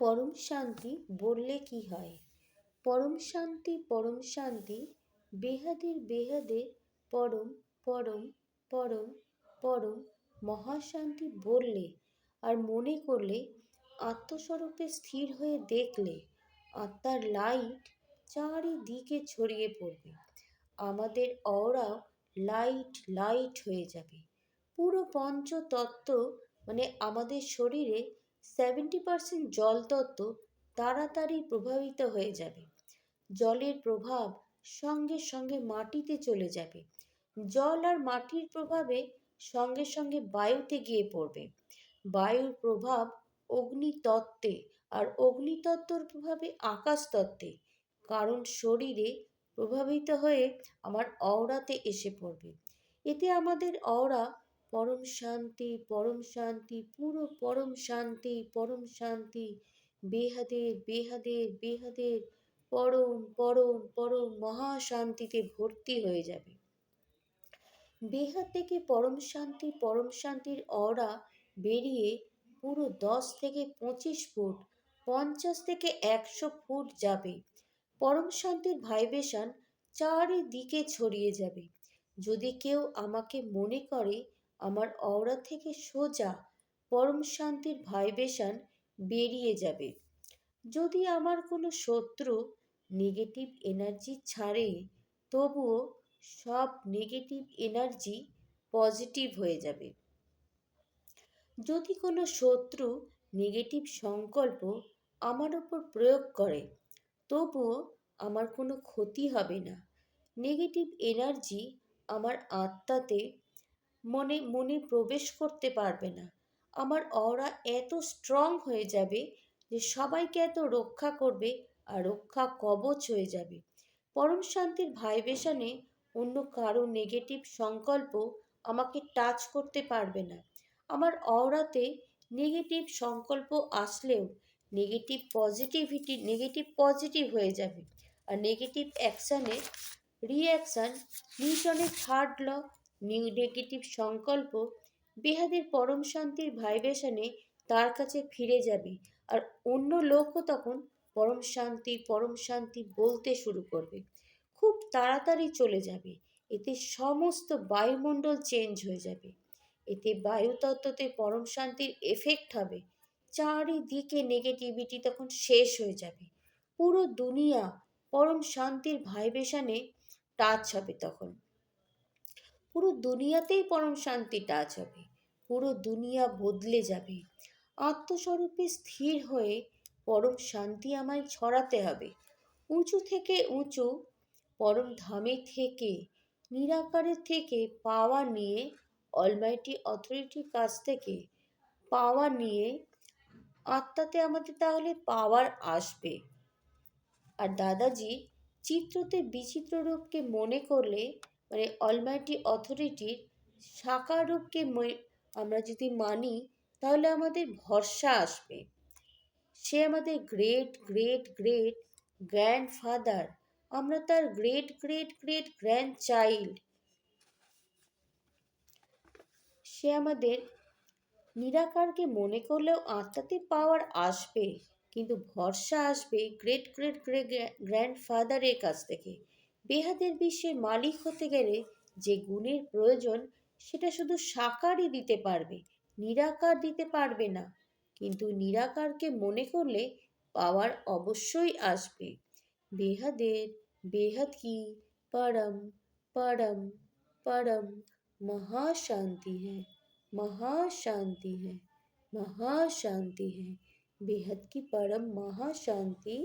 পরম শান্তি বললে কি হয়? পরম শান্তি পরম শান্তি, বেহাদের বেহাদে পরম পরম পরম পরম মহাশান্তি বললে আর মনে করলে আত্মস্বরূপে স্থির হয়ে দেখলে আত্মার লাইট চারিদিকে ছড়িয়ে পড়বে। আমাদের অরা লাইট লাইট হয়ে যাবে। পুরো পঞ্চতত্ত্ব মানে আমাদের শরীরে সেভেন্টি পার্সেন্ট জলতত্ত্ব তাড়াতাড়ি প্রভাবিত হয়ে যাবে। জলের প্রভাব সঙ্গে সঙ্গে মাটিতে চলে যাবে। জল আর মাটির প্রভাবে সঙ্গে সঙ্গে বায়ুতে গিয়ে পড়বে। বায়ুর প্রভাব অগ্নিতত্ত্বে আর অগ্নিতত্ত্বর প্রভাবে আকাশতত্ত্বে, কারণ শরীরে প্রভাবিত হয়ে আমার অওরাতে এসে পড়বে। এতে আমাদের অওরা পরম শান্তি পরম শান্তি, পুরো পরম শান্তি পরম শান্তি। বেহাদের বেহাদের বেহাদের, পরম পরম পরম মহাশান্তিতে ভর্তি হয়ে যাবে। বেহাদ থেকে পরম শান্তি, পরম শান্তির অরা বেরিয়ে পুরো দশ থেকে পঁচিশ ফুট, পঞ্চাশ থেকে একশো ফুট যাবে। পরম শান্তির ভাইব্রেশন চারিদিকে ছড়িয়ে যাবে। যদি কেউ আমাকে মনে করে আমার অওরা থেকে সোজা পরম শান্তির ভাইব্রেশন বেরিয়ে যাবে। যদি আমার কোনো শত্রু নেগেটিভ এনার্জি ছাড়ে, তবুও সব নেগেটিভ এনার্জি পজিটিভ হয়ে যাবে। যদি কোনো শত্রু নেগেটিভ সংকল্প আমার ওপর প্রয়োগ করে, তবুও আমার কোনো ক্ষতি হবে না। নেগেটিভ এনার্জি আমার আত্মাতে মনে মনে প্রবেশ করতে পারবে না। আমার অরা এত স্ট্রং হয়ে যাবে যে সবাইকে এত রক্ষা করবে আর রক্ষা কবচ হয়ে যাবে। পরম শান্তির ভাইব্রেশনে অন্য কারও নেগেটিভ সংকল্প আমাকে টাচ করতে পারবে না। আমার অওরাতে নেগেটিভ সংকল্প আসলেও নেগেটিভ পজিটিভিটি নেগেটিভ পজিটিভ হয়ে যাবে। আর নেগেটিভ অ্যাকশানে রিঅ্যাকশান নিউটনের থার্ড ল নিউ নেগেটিভ সংকল্প বেহাদের পরম শান্তির ভাইব্রেশনে তার কাছে ফিরে যাবে আর অন্য লোকও তখন পরম শান্তি পরম শান্তি বলতে শুরু করবে। খুব তাড়াতাড়ি চলে যাবে। এতে সমস্ত বায়ুমণ্ডল চেঞ্জ হয়ে যাবে। এতে বায়ুতত্ত্বতে পরম শান্তির এফেক্ট হবে। চারিদিকে নেগেটিভিটি তখন শেষ হয়ে যাবে। পুরো দুনিয়া পরম শান্তির ভাইব্রেশনে টাচ হবে তখন। পুরো দুনিয়াতেই পরম শান্তি টাচ হবে পুরো দুনিয়া বদলে যাবে। আত্মস্বরূপে স্থির হয়ে পরম শান্তি আমায় ছড়াতে হবে। উঁচু থেকে উঁচু, পরম ধামে থেকে নিরাকারের থেকে পাওয়া নিয়ে অলমাইটি অথরিটির কাছ থেকে পাওয়া নিয়ে, আত্মাতে আমাদের তাহলে পাওয়ার আসবে। আর দাদাজি চিত্রতে বিচিত্র রূপকে মনে করলে মানে অলমাইটি অথরিটির সাকার রূপকে আমরা যদি মানি, তাহলে আমাদের ভরসা আসবে। সে আমাদের গ্রেট গ্রেট গ্রেট গ্র্যান্ডফাদার আমরা তার great great great grandchild সে আমাদের নিরাকারকে মনে করলেও আত্মাতে পাওয়ার আসবে, কিন্তু ভরসা আসবে গ্রেট গ্রেট গ্রেট গ্র্যান্ডফাদারের কাছ থেকে। বেহাদের বিশ্বের মালিক হতে গেলে যে গুণের প্রয়োজন সেটা শুধু সাকারই দিতে পারবে নিরাকার দিতে পারবে না কিন্তু নিরাকারকে মনে করলে পাওয়ার অবশ্যই আসবে বেহাদের বেহাদ কি পরম পরম পরম महाशांति है महाशांति है महाशांति है बेहद की परम महाशांति